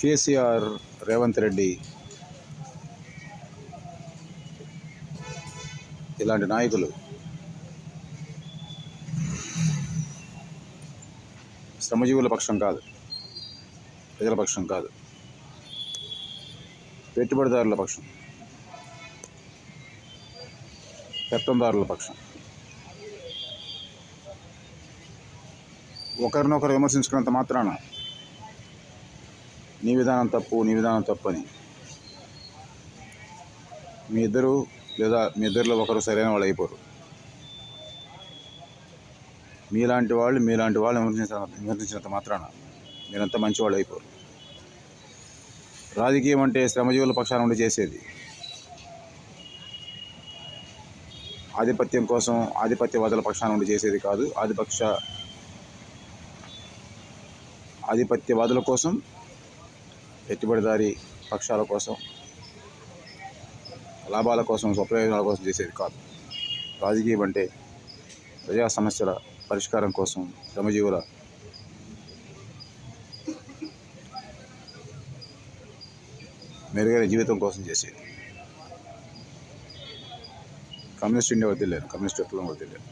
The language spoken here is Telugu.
కేసీఆర్ రేవంత్ రెడ్డి ఇలాంటి నాయకులు శ్రమజీవుల పక్షం కాదు ప్రజల పక్షం కాదు పెట్టుబడిదారుల పక్షం పెత్తందారుల పక్షం. ఒకరినొకరు విమర్శించుకున్నంత మాత్రాన నీ విధానం తప్పు నీ విధానం తప్పు అని మీ ఇద్దరు లేదా మీ ఇద్దరిలో ఒకరు సరైన వాళ్ళు అయిపోరు. మీలాంటి వాళ్ళు మీలాంటి వాళ్ళు విమర్శించిన విమర్శించినంత మాత్రాన మీరంత మంచి వాళ్ళు అయిపోరు. రాజకీయం అంటే శ్రమజీవుల పక్షాన ఉండి చేసేది. ఆధిపత్యం కోసం ఆధిపత్యవాదుల పక్షాన ఉండి చేసేది కాదు. ఆధిపక్ష ఆధిపత్యవాదుల కోసం పెట్టుబడిదారి పక్షాల కోసం లాభాల కోసం స్వప్రయోజనాల కోసం చేసేది కాదు. రాజకీయం అంటే ప్రజా సమస్యల పరిష్కారం కోసం శ్రమజీవుల మెరుగైన జీవితం కోసం చేసేది. కమ్యూనిస్ట్ ఇండియా వదిలేను కమ్యూనిస్ట్ ఎట్లా వదిలేను